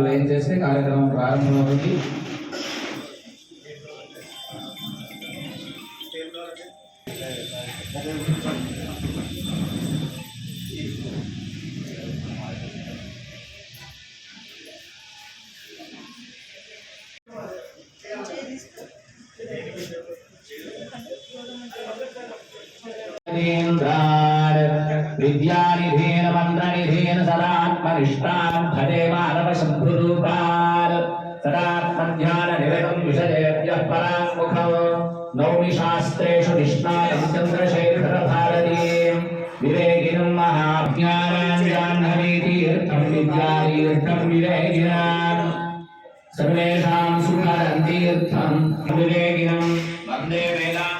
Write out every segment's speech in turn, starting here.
నిర్వాహకులు ఏం చేస్తే కార్యక్రమం ప్రారంభమవుతుంది విద్యానిధేన विद्यानिधेन मन्द्रनिधेन सदात्मनिष्ठाम्भरे मानवशम्भुरूपान् सदात्मध्याननिरतम् विषयेभ्यः पराङ्मुखम् नौमि शास्त्रेषु निष्णायम् चन्द्रशेखरभारतीम् विवेकिनम्। महाज्ञानाञ्जाह्नवीतीर्थम् विद्यातीर्थम् विवेकिनाम् सर्वेषाम् सुखरन्तीर्थम् विवेकिनम् वंदे वेदाम्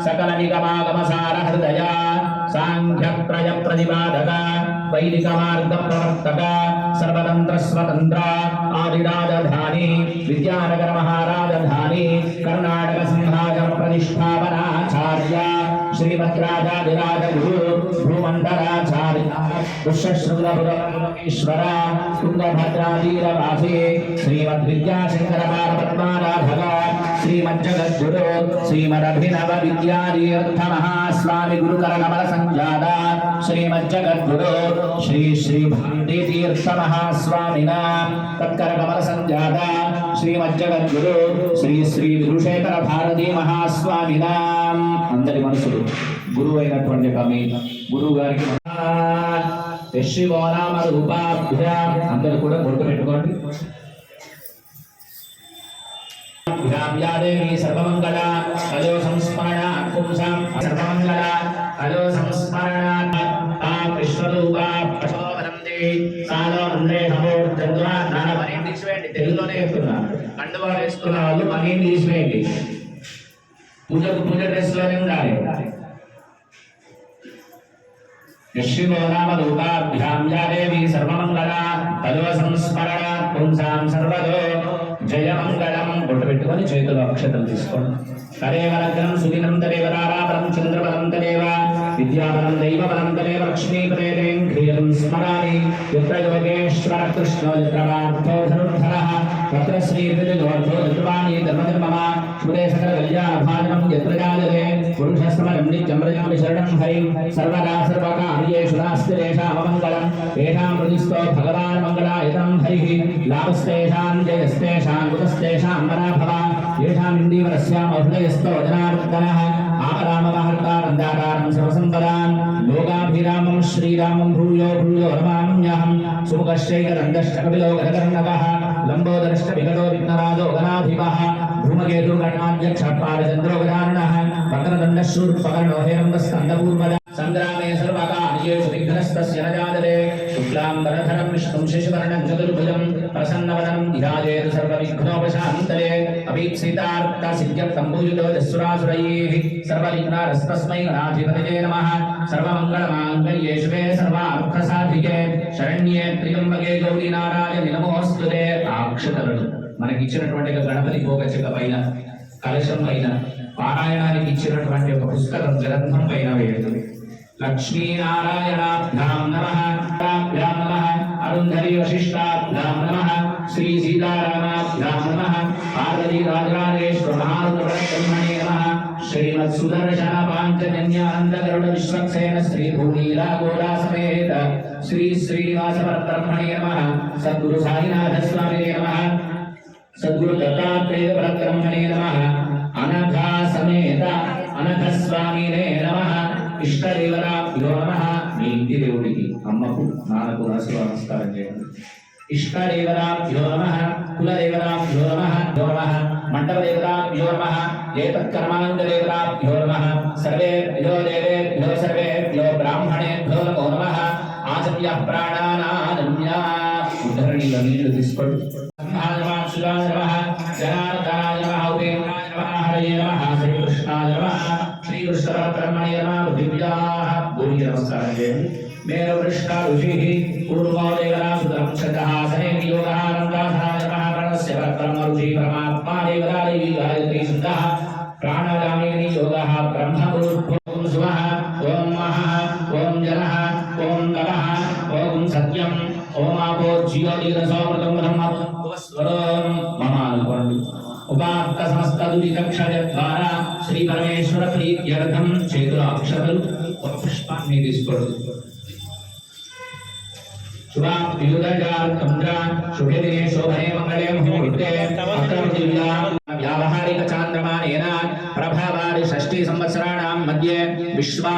సకల నిగమాగమ సార హృదయ సాంఖ్య ప్రతిపాదక వైదిక మార్గ ప్రవర్తక సర్వతంత్ర స్వతంత్ర ఆదిరాజధాని విద్యానగర మహారాజధాని కర్ణాటక సింహాగర ప్రతిష్టాపనాచార్య श्रीभद्राचार्यराजगुरु भूमण्डलाचार्यः पुष्यश्रुदपुरमहेश्वर कुन्दभद्राधीरवासी श्रीमद्विद्याशङ्करपारपद्माराधव श्रीमज्जगद्गुरो श्रीमदभिनव विद्यार्थमहास्वामि गुरुकरणबलसञ्जाता श्रीमज्जगद्गुरो श्री श्रीभारतीतीर्थमहास्वामिना तत्करकमलसञ्जाता శ్రీమజ్జగద్గురు శ్రీ శ్రీ గురుశేఖర శ్రీ శ్రీ భారతీ మహాస్వామిన. అందరి మనసులు గురువు అయినటువంటి కమి గురువు గారికి శివనామ రూపాభ్యాం అందరూ కూడా గుర్తు పెట్టుకోండి. వ్యాదేవి సర్వమంగళ కలో సంస్మరణ పుంసాం సర్వమంగళ కలో సంస్మరణ విశ్వరూపా ప్రశోభనంది కాలో అందే సమోర్ధంగా నాన్న మనీ తీసివేయండి తెలుగులోనే చెప్తున్నా. కండువా వేసుకున్న వాళ్ళు మనీ తీసివేయండి పూజకు పూజ డ్రెస్లోనే ఉండాలి. యశివోనామరూపాభ్యాం యా దేవి సర్వమంగళ తదో సంస్మరణ పుంసాం సర్వదో జయమంగళం. బొట్టు పెట్టుకొని చేతులు అక్షతలు తీసుకోండి. తదేవరగ్రం సుదినం తదేవ తారాబలం చంద్రబలం తదేవ విద్యాబలం దైవబలం తదేవ లక్ష్మీపదేం క్రియలం స్మరామి. యత్ర యోగేశ్వర కృష్ణో యత్ర పార్థో ధనుర్ధరః. तत्र श्रीयतवान् ये धर्मधर्मः सुरे सकलकल्याणभाजनं यत्र जायते हरिं सर्वदा सर्वकार्येषु नास्तिरेषाममङ्गलम् येषां प्रतिस्तो भगवान् मङ्गलायतं हरिः लाभस्तेषां जयस्तेषां कुतस्तेषां मनाभवा येषाम् इन्दीवरस्याम् अहृदयस्तो ఆపరామహర్తారందాకారం సర్వసంపదాన్ లోకాభిరామం శ్రీరామం భూయో భూయో రమామ్యహం సుముఖశ్చైకదండశ్చ కపిలో గదగర్ణవః లంబోదరశ్చ విగదో విఘ్నరాజో గణాధిపః భూమకేతుర్గణాధ్యక్షపాదచంద్రో గదారుణః పతనదండశూర్పకర్ణోహేరంబస్కందపూర్వద సంగ్రామే సర్వకార్యేషు విఘ్నస్తస్య నజాయతే శుక్లాంబరధరం విష్ణుం శశివర్ణం చతుర్భుజం ప్రసన్నవదనం ఇరాజేత సర్వవిఘ్నోపశాంతరే అపీక్షితార్థ సిద్ధ్యర్థం పూజితో జస్సురాసురైః సర్వవిఘ్నారస్తస్మై గణాధిపతయే నమః. సర్వమంగళమాంగళ్యే శుభే సర్వార్థ సాధికే శరణ్యే త్రియంబగే గౌరీ నారాయణ నిలమోస్తుదే ఆక్షతరుడు మనకి ఇచ్చినటువంటి గణపతి భోగచక పైన కలశం పైన పారాయణానికి ఇచ్చినటువంటి ఒక పుస్తకం గ్రంథం పైన వేయడం లక్ష్మీనారాయణాభ్యాం నమః భ్యాం నమః అరుంధరి వశిష్టాభ్యాం నమ శ్రీ సీతారామాభ్యాం నమ పార్వతీ రాజరాజేశ్వర మహారుద్రబ్రహ్మణే నమః శ్రీమత్ సుదర్శన పాంచజన్యానంద విశ్వక్సేన శ్రీ భూనీలా గోడా సమేత శ్రీ శ్రీనివాస బ్రహ్మణే నమః సద్గురు సాయినాథ స్వామినే నమః సద్గురు దత్తాత్రేయ బ్రహ్మణే నమః అనఘా సమేత అనఘ స్వామినే నమః ఇష్టదేవతాభ్యో నమః మీ ఇంటి దేవుడికి. అమ్మకు నాన్నకు నరసింహ నమస్కారం చేయండి. ఇష్టదేవతాభ్యో నమః కులదేవతాభ్యో నమః భ్యో నమః మండపదేవతాభ్యో నమః ఏతత్కర్మాంగదేవతాభ్యో నమః సర్వేభ్యో దేవేభ్యో సర్వేభ్యో బ్రాహ్మణేభ్యో నమో నమ ఆచర్య ప్రాణానాదన్యా ఉద్ధరణిలో నీళ్ళు తీసుకోండి. సంహాయ నమః జనార్దనాయ నమః श्रीनारायणाय नमः, श्रीकृष्णाय नमः श्रीकृष्णपरमाय नमः पृथिव्याः भूरिनमस्कारे मेरुवृष्टाभिः कुर्वादेवनासुतरक्षतहासने योगहारन्दासाय महाप्रणस्य वर्तमरुधि परमात्मा देवदादेवी गायत्री सिद्धः प्राणायामिनी योगः ब्रह्मपुरुषं शिवः ॐ महः ॐ जनः ॐ नमः ॐ सत्यम्। ॐ आपो जीवदीरसौ मृतं ब्रह्म स्वरो సమస్త దురితక్షయ ద్వారా శ్రీ పరమేశ్వర ప్రీత్యర్థం చేతుల అక్షతలు ఒక పుష్పాన్ని తీసుకోండి శుభే దినే శోభనే మంగళే ముహూర్తే అక్రమదివ్యా వ్యావహారిక చాంద్రమానేన ప్రభావాది షష్ఠి సంవత్సరాణాం మధ్యే విశ్వా